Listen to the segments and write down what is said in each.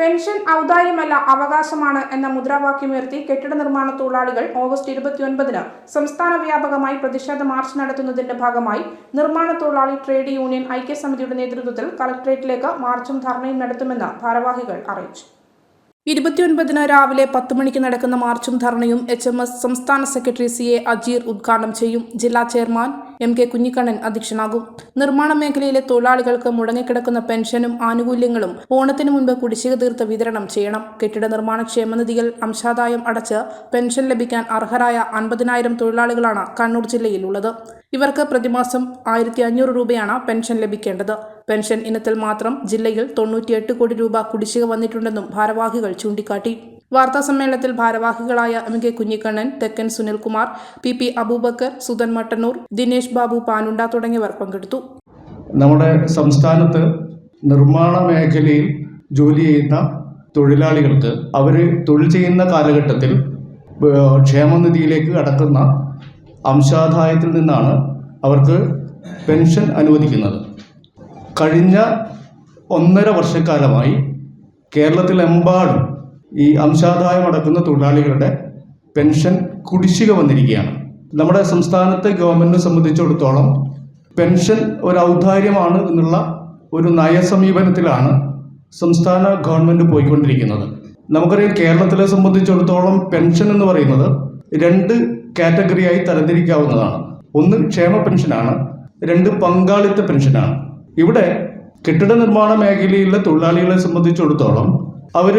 Pension ഔദാര്യമല്ല അവകാശമാണ് എന്ന മുദ്രാവാക്യമുയർത്തി കെട്ടിട നിർമ്മാണ തൊഴിലാളികൾ ഓഗസ്റ്റ് ഇരുപത്തിയൊൻപതിന് സംസ്ഥാന വ്യാപകമായി പ്രതിഷേധ മാർച്ച് നടത്തുന്നതിന്റെ ഭാഗമായി നിർമ്മാണ തൊഴിലാളി ട്രേഡ് യൂണിയൻ ഐക്യസമിതിയുടെ നേതൃത്വത്തിൽ കളക്ടറേറ്റിലേക്ക് മാർച്ചും ധർണയും നടത്തുമെന്ന് ഭാരവാഹികൾ അറിയിച്ചു. ഇരുപത്തിയൊൻപതിന് രാവിലെ പത്ത് മണിക്ക് നടക്കുന്ന മാർച്ചും ധർണയും എച്ച് എം എസ് സംസ്ഥാന സെക്രട്ടറി സി എ അജീർ ഉദ്ഘാടനം ചെയ്യും. ജില്ലാ ചെയർമാൻ എം കെ കുഞ്ഞിക്കണ്ണൻ അധ്യക്ഷനാകും. നിർമ്മാണ മേഖലയിലെ തൊഴിലാളികൾക്ക് മുടങ്ങിക്കിടക്കുന്ന പെൻഷനും ആനുകൂല്യങ്ങളും ഓണത്തിന് മുൻപ് കുടിശ്ശിക തീർത്ത് വിതരണം ചെയ്യണം. കെട്ടിട നിർമ്മാണ ക്ഷേമനിധികൾ അംശാദായം അടച്ച് പെൻഷൻ ലഭിക്കാൻ അർഹരായ അൻപതിനായിരം തൊഴിലാളികളാണ് കണ്ണൂർ ജില്ലയിലുള്ളത്. ഇവർക്ക് പ്രതിമാസം ആയിരത്തി അഞ്ഞൂറ് രൂപയാണ് പെൻഷൻ ലഭിക്കേണ്ടത്. പെൻഷൻ ഇനത്തിൽ മാത്രം ജില്ലയിൽ തൊണ്ണൂറ്റിയെട്ട് കോടി രൂപ കുടിശ്ശിക വന്നിട്ടുണ്ടെന്നും ഭാരവാഹികൾ ചൂണ്ടിക്കാട്ടി. വാർത്താസമ്മേളനത്തിൽ ഭാരവാഹികളായ M K Kunhikannan Thekkan Sunilkumar P P Abubakar Sudhan Mattannur Dinesh Babu Panunda തുടങ്ങിയവർ പങ്കെടുത്തു. നമ്മുടെ സംസ്ഥാനത്ത് നിർമ്മാണ മേഖലയിൽ ജോലി ചെയ്യുന്ന തൊഴിലാളികൾക്ക് അവർ തൊഴിൽ ചെയ്യുന്ന കാലഘട്ടത്തിൽ ക്ഷേമനിധിയിലേക്ക് കടക്കുന്ന അംശാദായത്തിൽ നിന്നാണ് അവർക്ക് പെൻഷൻ അനുവദിക്കുന്നത്. കഴിഞ്ഞ ഒന്നര വർഷക്കാലമായി കേരളത്തിലെമ്പാടും ഈ അംശാദായം അടക്കുന്ന തൊഴിലാളികളുടെ പെൻഷൻ കുടിശ്ശിക വന്നിരിക്കുകയാണ്. നമ്മുടെ സംസ്ഥാനത്തെ ഗവൺമെന്റിനെ സംബന്ധിച്ചിടത്തോളം പെൻഷൻ ഒരു ഔദാര്യമാണ് എന്നുള്ള ഒരു നയസമീപനത്തിലാണ് സംസ്ഥാന ഗവൺമെന്റ് പോയിക്കൊണ്ടിരിക്കുന്നത്. നമുക്കറിയാം കേരളത്തിലെ സംബന്ധിച്ചിടത്തോളം പെൻഷൻ എന്ന് പറയുന്നത് രണ്ട് കാറ്റഗറിയായി തരംതിരിക്കാവുന്നതാണ്. ഒന്ന് ക്ഷേമ പെൻഷനാണ് രണ്ട് പങ്കാളിത്ത പെൻഷനാണ്. ഇവിടെ കെട്ടിട നിർമ്മാണ മേഖലയിലെ തൊഴിലാളികളെ സംബന്ധിച്ചിടത്തോളം അവർ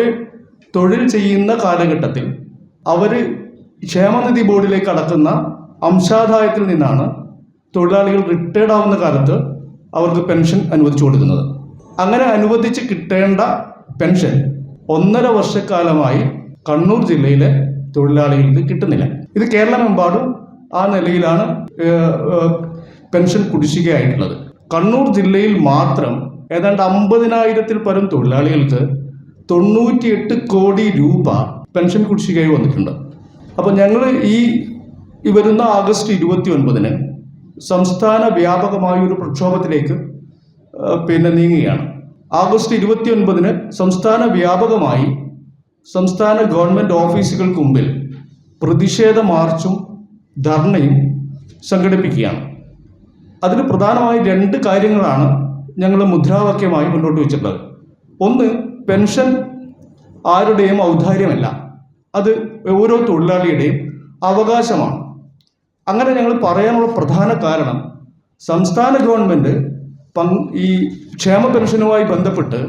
തൊഴിൽ ചെയ്യുന്ന കാലഘട്ടത്തിൽ അവർ ക്ഷേമനിധി ബോർഡിലേക്ക് അടക്കുന്ന അംശാദായത്തിൽ നിന്നാണ് തൊഴിലാളികൾ റിട്ടയർഡ് ആവുന്ന കാലത്ത് അവർക്ക് പെൻഷൻ അനുവദിച്ചു കൊടുക്കുന്നത്. അങ്ങനെ അനുവദിച്ച് കിട്ടേണ്ട പെൻഷൻ ഒന്നര വർഷക്കാലമായി കണ്ണൂർ ജില്ലയിലെ തൊഴിലാളികൾക്ക് കിട്ടുന്നില്ല. ഇത് കേരളമെമ്പാടും ആ നിലയിലാണ് പെൻഷൻ കുടിശ്ശികയായിട്ടുള്ളത്. കണ്ണൂർ ജില്ലയിൽ മാത്രം ഏതാണ്ട് അമ്പതിനായിരത്തിൽ പരം തൊഴിലാളികൾക്ക് തൊണ്ണൂറ്റിയെട്ട് കോടി രൂപ പെൻഷൻ കുടിശ്ശികയായി വന്നിട്ടുണ്ട്. അപ്പോൾ ഞങ്ങൾ ഈ വരുന്ന ആഗസ്റ്റ് ഇരുപത്തി ഒൻപതിന് സംസ്ഥാന വ്യാപകമായ ഒരു പ്രക്ഷോഭത്തിലേക്ക് പിന്നെ നീങ്ങുകയാണ്. ആഗസ്റ്റ് ഇരുപത്തി ഒൻപതിന് സംസ്ഥാന വ്യാപകമായി സംസ്ഥാന ഗവൺമെന്റ് ഓഫീസുകൾക്ക് മുമ്പിൽ പ്രതിഷേധ മാർച്ചും ധർണയും സംഘടിപ്പിക്കുകയാണ്. അതിൽ പ്രധാനമായി രണ്ട് കാര്യങ്ങളാണ് ഞങ്ങൾ മുദ്രാവാക്യമായി മുന്നോട്ട് വെച്ചിട്ടുള്ളത്. ഒന്ന് പെൻഷൻ ആരുടെയും ഔദാര്യമല്ല. അത് ഓരോ തൊഴിലാളിയുടെയും അവകാശമാണ്. അങ്ങനെ ഞങ്ങൾ പറയാനുള്ള പ്രധാന കാരണം സംസ്ഥാന ഗവൺമെന്റ് ഈ ക്ഷേമ പെൻഷനുമായി ബന്ധപ്പെട്ട്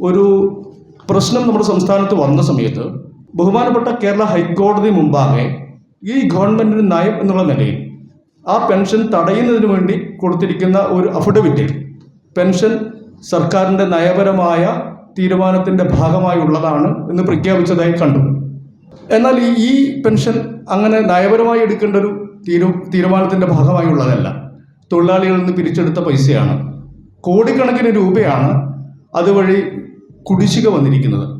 ഒരു പ്രശ്നം നമ്മുടെ സംസ്ഥാനത്ത് വന്ന സമയത്ത് ബഹുമാനപ്പെട്ട കേരള ഹൈക്കോടതി മുമ്പാകെ ഈ ഗവൺമെന്റിന് നയം എന്നുള്ള നിലയിൽ ആ പെൻഷൻ തടയുന്നതിന് വേണ്ടി കൊടുത്തിരിക്കുന്ന ഒരു അഫിഡവിറ്റിൽ പെൻഷൻ സർക്കാരിന്റെ നയപരമായ തീരുമാനത്തിന്റെ ഭാഗമായുള്ളതാണ് എന്ന് പ്രഖ്യാപിച്ചതായി കണ്ടു. എന്നാൽ ഈ- പെൻഷൻ അങ്ങനെ നയപരമായി എടുക്കേണ്ട ഒരു തീരു തീരുമാനത്തിന്റെ ഭാഗമായുള്ളതല്ല തൊഴിലാളികളിൽ നിന്ന് പിരിച്ചെടുത്ത പൈസയാണ്. കോടിക്കണക്കിന് രൂപയാണ് അതുവഴി കുടിശ്ശിക വന്നിരിക്കുന്നത്.